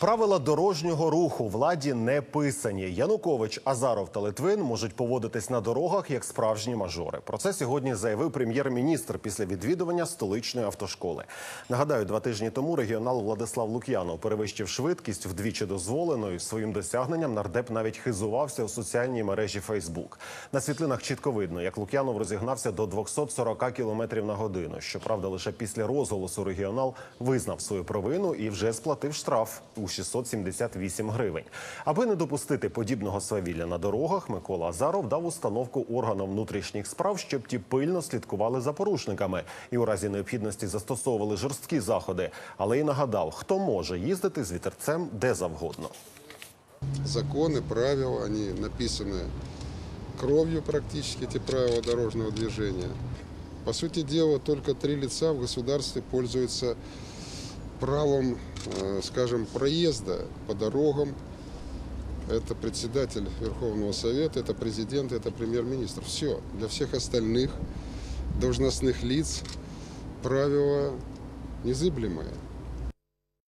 Правила дорожнього руху владі не писані. Янукович, Азаров та Литвин можуть поводитись на дорогах як справжні мажори. Про це сьогодні заявив прем'єр-міністр після відвідування столичної автошколи. Нагадаю, два тижні тому регіонал Владислав Лук'янов перевищив швидкість вдвічі дозволеною. Своїм досягненням нардеп навіть хизувався у соціальній мережі Фейсбук. На світлинах чітко видно, як Лук'янов розігнався до 240 км на годину. Щоправда, лише після розголосу регіонал визнав свою провину і вже сплатив штраф у 678 гривень. Аби не допустити подібного свавілля на дорогах, Микола Азаров дав установку органам внутрішніх справ, щоб ті пильно слідкували за порушниками і у разі необхідності застосовували жорсткі заходи. Але й нагадав, хто може їздити з вітерцем де завгодно. законы, правила, они написаны кровью практически, эти правила дорожного движения. По сути дела, только три лица в государстве пользуются Правом, э, скажем, проезда по дорогам. Это председатель Верховного Совета, это президент, это премьер-министр. Все. Для всех остальных должностных лиц правила незыблемые.